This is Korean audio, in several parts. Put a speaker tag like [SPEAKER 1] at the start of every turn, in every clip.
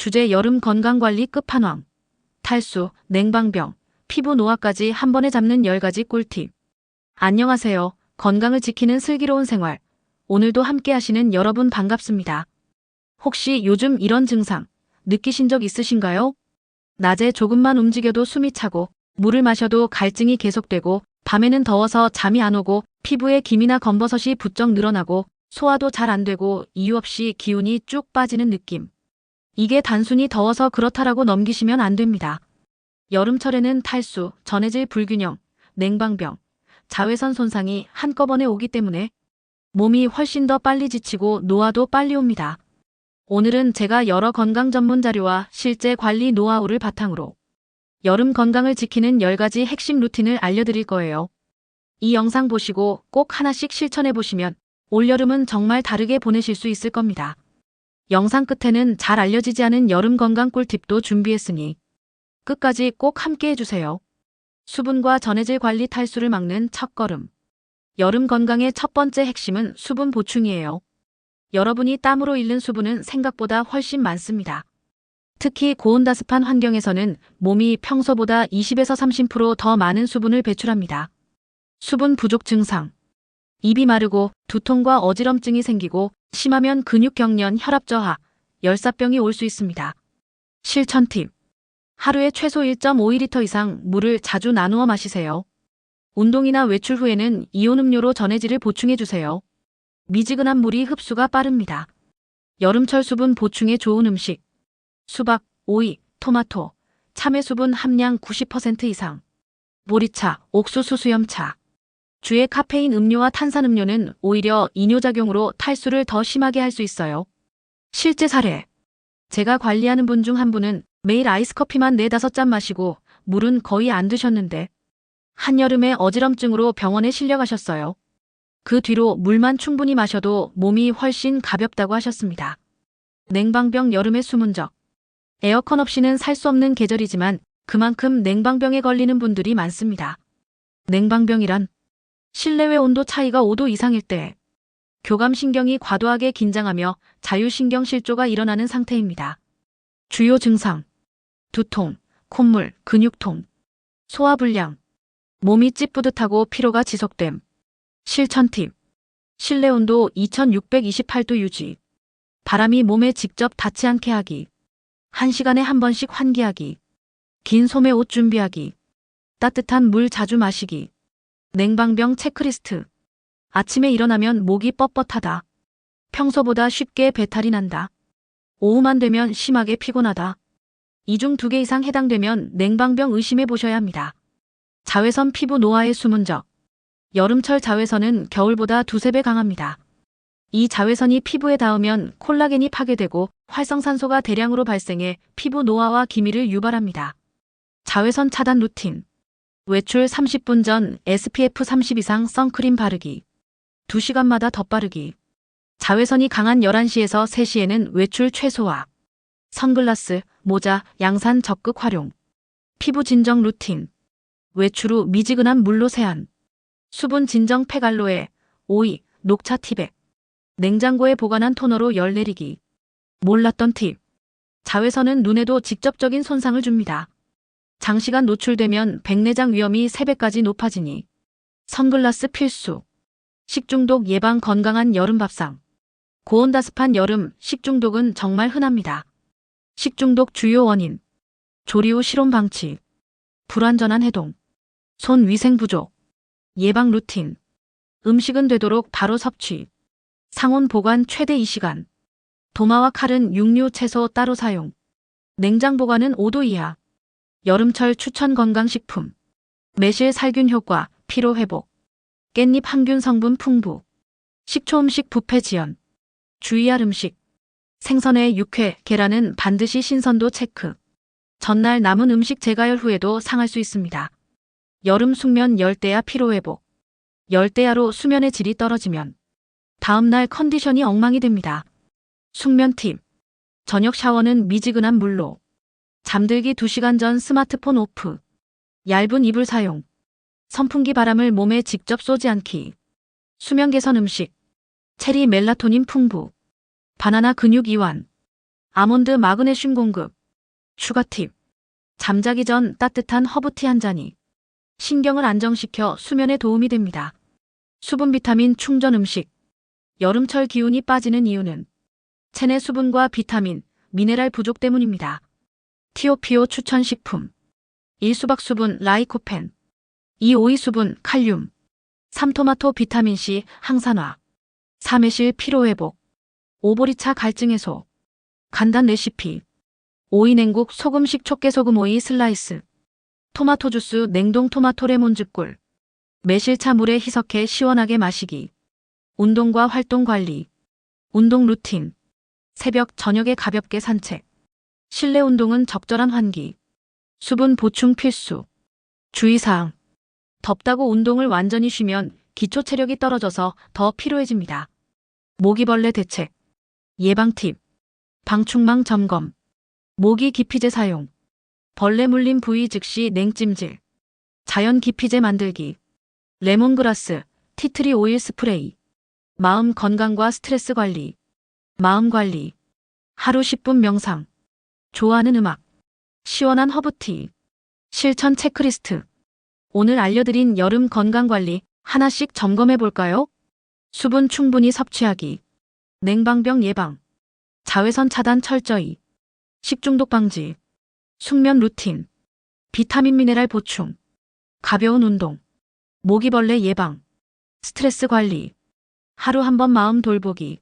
[SPEAKER 1] 주제 여름 건강관리 끝판왕. 탈수, 냉방병, 피부 노화까지 한 번에 잡는 10가지 꿀팁. 안녕하세요. 건강을 지키는 슬기로운 생활. 오늘도 함께 하시는 여러분 반갑습니다. 혹시 요즘 이런 증상 느끼신 적 있으신가요? 낮에 조금만 움직여도 숨이 차고, 물을 마셔도 갈증이 계속되고, 밤에는 더워서 잠이 안 오고, 피부에 김이나 검버섯이 부쩍 늘어나고, 소화도 잘 안 되고, 이유 없이 기운이 쭉 빠지는 느낌. 이게 단순히 더워서 그렇다라고 넘기시면 안 됩니다. 여름철에는 탈수, 전해질 불균형, 냉방병, 자외선 손상이 한꺼번에 오기 때문에 몸이 훨씬 더 빨리 지치고 노화도 빨리 옵니다. 오늘은 제가 여러 건강 전문 자료와 실제 관리 노하우를 바탕으로 여름 건강을 지키는 10가지 핵심 루틴을 알려드릴 거예요. 이 영상 보시고 꼭 하나씩 실천해 보시면 올여름은 정말 다르게 보내실 수 있을 겁니다. 영상 끝에는 잘 알려지지 않은 여름 건강 꿀팁도 준비했으니 끝까지 꼭 함께 해주세요. 수분과 전해질 관리 탈수를 막는 첫걸음. 여름 건강의 첫 번째 핵심은 수분 보충이에요. 여러분이 땀으로 잃는 수분은 생각보다 훨씬 많습니다. 특히 고온다습한 환경에서는 몸이 평소보다 20에서 30%더 많은 수분을 배출합니다. 수분 부족 증상. 입이 마르고 두통과 어지럼증이 생기고 심하면 근육 경련, 혈압 저하, 열사병이 올 수 있습니다. 실천 팁. 하루에 최소 1.5리터 이상 물을 자주 나누어 마시세요. 운동이나 외출 후에는 이온 음료로 전해질을 보충해 주세요. 미지근한 물이 흡수가 빠릅니다. 여름철 수분 보충에 좋은 음식. 수박, 오이, 토마토, 참외 수분 함량 90% 이상. 보리차, 옥수수 수염차. 주의 카페인 음료와 탄산음료는 오히려 이뇨작용으로 탈수를 더 심하게 할 수 있어요. 실제 사례. 제가 관리하는 분 중 한 분은 매일 아이스커피만 4, 5잔 마시고 물은 거의 안 드셨는데 한여름에 어지럼증으로 병원에 실려가셨어요. 그 뒤로 물만 충분히 마셔도 몸이 훨씬 가볍다고 하셨습니다. 냉방병 여름의 숨은 적. 에어컨 없이는 살 수 없는 계절이지만 그만큼 냉방병에 걸리는 분들이 많습니다. 냉방병이란 실내외 온도 차이가 5도 이상일 때 교감신경이 과도하게 긴장하며 자율신경 실조가 일어나는 상태입니다. 주요 증상 두통, 콧물, 근육통, 소화불량, 몸이 찌뿌듯하고 피로가 지속됨. 실천 팁. 실내 온도 2628도 유지. 바람이 몸에 직접 닿지 않게 하기. 1시간에 한 번씩 환기하기. 긴 소매 옷 준비하기. 따뜻한 물 자주 마시기. 냉방병 체크리스트. 아침에 일어나면 목이 뻣뻣하다. 평소보다 쉽게 배탈이 난다. 오후만 되면 심하게 피곤하다. 이 중 두 개 이상 해당되면 냉방병 의심해 보셔야 합니다. 자외선 피부 노화의 숨은 적. 여름철 자외선은 겨울보다 두세 배 강합니다. 이 자외선이 피부에 닿으면 콜라겐이 파괴되고 활성산소가 대량으로 발생해 피부 노화와 기미를 유발합니다. 자외선 차단 루틴. 외출 30분 전 SPF 30 이상 선크림 바르기. 2시간마다 덧바르기. 자외선이 강한 11시에서 3시에는 외출 최소화. 선글라스, 모자, 양산 적극 활용. 피부 진정 루틴. 외출 후 미지근한 물로 세안. 수분 진정 팩알로에, 오이, 녹차 티백. 냉장고에 보관한 토너로 열 내리기. 몰랐던 팁. 자외선은 눈에도 직접적인 손상을 줍니다. 장시간 노출되면 백내장 위험이 3배까지 높아지니 선글라스 필수. 식중독 예방 건강한 여름 밥상. 고온다습한 여름 식중독은 정말 흔합니다. 식중독 주요 원인. 조리 후 실온 방치. 불완전한 해동. 손 위생 부족. 예방 루틴. 음식은 되도록 바로 섭취. 상온 보관 최대 2시간. 도마와 칼은 육류 채소 따로 사용. 냉장 보관은 5도 이하. 여름철 추천 건강식품. 매실 살균 효과, 피로 회복. 깻잎 항균 성분 풍부. 식초 음식 부패 지연. 주의할 음식. 생선의 육회, 계란은 반드시 신선도 체크. 전날 남은 음식 재가열 후에도 상할 수 있습니다. 여름 숙면 열대야 피로 회복. 열대야로 수면의 질이 떨어지면 다음날 컨디션이 엉망이 됩니다. 숙면 팁. 저녁 샤워는 미지근한 물로. 잠들기 2시간 전 스마트폰 오프. 얇은 이불 사용. 선풍기 바람을 몸에 직접 쏘지 않기. 수면 개선 음식. 체리 멜라토닌 풍부. 바나나 근육 이완. 아몬드 마그네슘 공급. 추가 팁. 잠자기 전 따뜻한 허브티 한 잔이 신경을 안정시켜 수면에 도움이 됩니다. 수분 비타민 충전 음식. 여름철 기운이 빠지는 이유는 체내 수분과 비타민, 미네랄 부족 때문입니다. 티오피오 추천 식품. 1수박 수분 라이코펜. 2 오이 수분 칼륨. 3 토마토 비타민C 항산화. 3매실 피로 회복. 오보리차 갈증 해소. 간단 레시피. 오이 냉국 소금식 촉개소금 오이 슬라이스. 토마토 주스 냉동 토마토 레몬즙 꿀. 매실차 물에 희석해 시원하게 마시기. 운동과 활동 관리. 운동 루틴. 새벽 저녁에 가볍게 산책. 실내 운동은 적절한 환기. 수분 보충 필수. 주의사항. 덥다고 운동을 완전히 쉬면 기초 체력이 떨어져서 더 피로해집니다. 모기벌레 대책. 예방 팁. 방충망 점검. 모기 기피제 사용. 벌레 물린 부위 즉시 냉찜질. 자연 기피제 만들기. 레몬그라스, 티트리 오일 스프레이. 마음 건강과 스트레스 관리. 마음 관리. 하루 10분 명상. 좋아하는 음악. 시원한 허브티. 실천 체크리스트. 오늘 알려드린 여름 건강 관리 하나씩 점검해 볼까요? 수분 충분히 섭취하기. 냉방병 예방. 자외선 차단 철저히. 식중독 방지. 숙면 루틴. 비타민 미네랄 보충. 가벼운 운동. 모기벌레 예방. 스트레스 관리. 하루 한 번 마음 돌보기.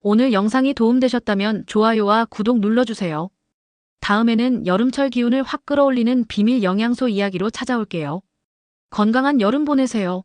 [SPEAKER 1] 오늘 영상이 도움되셨다면 좋아요와 구독 눌러주세요. 다음에는 여름철 기운을 확 끌어올리는 비밀 영양소 이야기로 찾아올게요. 건강한 여름 보내세요.